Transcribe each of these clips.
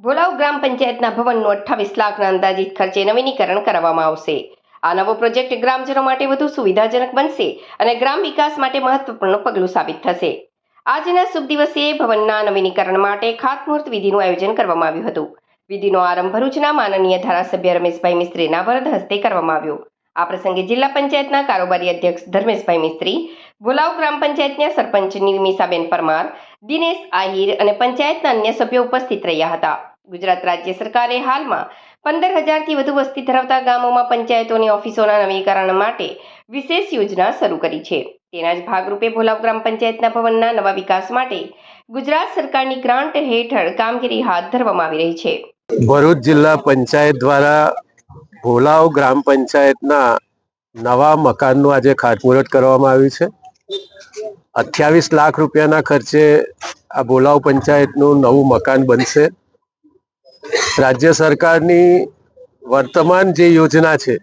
ભોલાવ ગ્રામ પંચાયતના ભવનનું અઠ્ઠાવીસ લાખના અંદાજિત ખર્ચે નવીનીકરણ કરવામાં આવશે. આ નવો પ્રોજેક્ટ ગ્રામજનો માટે વધુ સુવિધાજનક બનશે અને ગ્રામ વિકાસ માટે મહત્વપૂર્ણ પગલું સાબિત થશે. આજના શુભ દિવસે ભવનના નવીનીકરણ માટે ખાતમુહૂર્ત વિધિનું આયોજન કરવામાં આવ્યું હતું. વિધિનો આરંભ ભરૂચના માનનીય ધારાસભ્ય રમેશભાઈ મિસ્ત્રીના વરદ હસ્તે કરવામાં આવ્યો. આ પ્રસંગે જિલ્લા પંચાયતના કારોબારી અધ્યક્ષ ધર્મેશભાઈ મિસ્ત્રી ભોલાવ ગ્રામ પંચાયતના સરપંચ નિર્મિષાબેન પરમાર, દિનેશ આહિર અને પંચાયતના અન્ય સભ્યો ઉપસ્થિત રહ્યા હતા. ગુજરાત રાજ્ય સરકારે હાલમાં પંદર હજારથી વધુ વસ્તી ધરાવતા ગામોમાં પંચાયતોની ઓફિસોના નવીકરણ માટે વિશેષ યોજના શરૂ કરી છે. તેના જ ભાગરૂપે ભોલાવ ગ્રામ પંચાયતના ભવનના નવા વિકાસ માટે ગુજરાત સરકારની ગ્રાન્ટ હેઠળ કામગીરી હાથ ધરવામાં આવી રહી છે. ભરૂચ જિલ્લા પંચાયત દ્વારા ભોલાવ ગ્રામ પંચાયતના નવા મકાનનું આજે ખાતમુહૂર્ત કરવામાં આવ્યું છે. અઠ્યાવીસ લાખ રૂપિયાના ખર્ચે આ ભોલાવ પંચાયતનું નવું મકાન બનશે. રાજ્ય સરકારની વર્તમાન જે યોજના છે,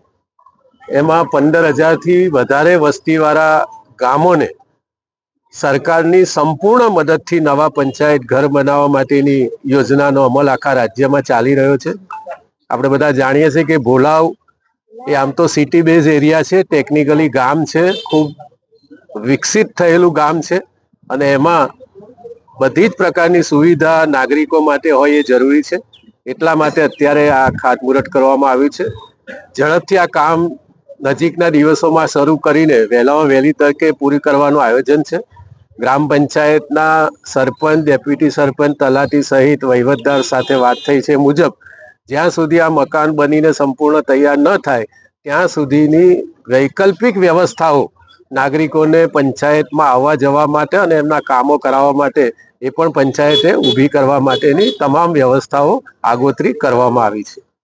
એમાં પંદર હજારથી વધારે વસ્તીવાળા ગામોને સરકારની સંપૂર્ણ મદદથી નવા પંચાયત ઘર બનાવવા માટેની યોજનાનો અમલ આખા રાજ્યમાં ચાલી રહ્યો છે. આપણે બધા જાણીએ છીએ કે ભોલાવ એ આમ તો સિટી બેઝ એરિયા છે ટેકનિકલી ગામ છે, ખૂબ વિકસિત થયેલું ગામ છે અને એમાં બધી જ પ્રકારની સુવિધા નાગરિકો માટે હોય એ જરૂરી છે. એટલા માટે અત્યારે આ ખાતમુહૂર્ત કરવામાં આવ્યું છે. ઝડપથી આ કામ નજીકના દિવસોમાં શરૂ કરીને વહેલામાં વહેલી તકે પૂરી કરવાનું આયોજન છે. ગ્રામ પંચાયતના સરપંચ, ડેપ્યુટી સરપંચ, તલાટી સહિત વહીવટદાર સાથે વાત થઈ છે મુજબ, જ્યાં સુધી આ મકાન બનીને સંપૂર્ણ તૈયાર ન થાય, ત્યાં સુધીની વૈકલ્પિક વ્યવસ્થાઓ નાગરિકોને પંચાયતમાં આવવા જવા માટે અને એમના કામો કરાવવા માટે એ પણ પંચાયતે ઊભી કરવા માટેની તમામ વ્યવસ્થાઓ આગોતરી કરવામાં આવી છે.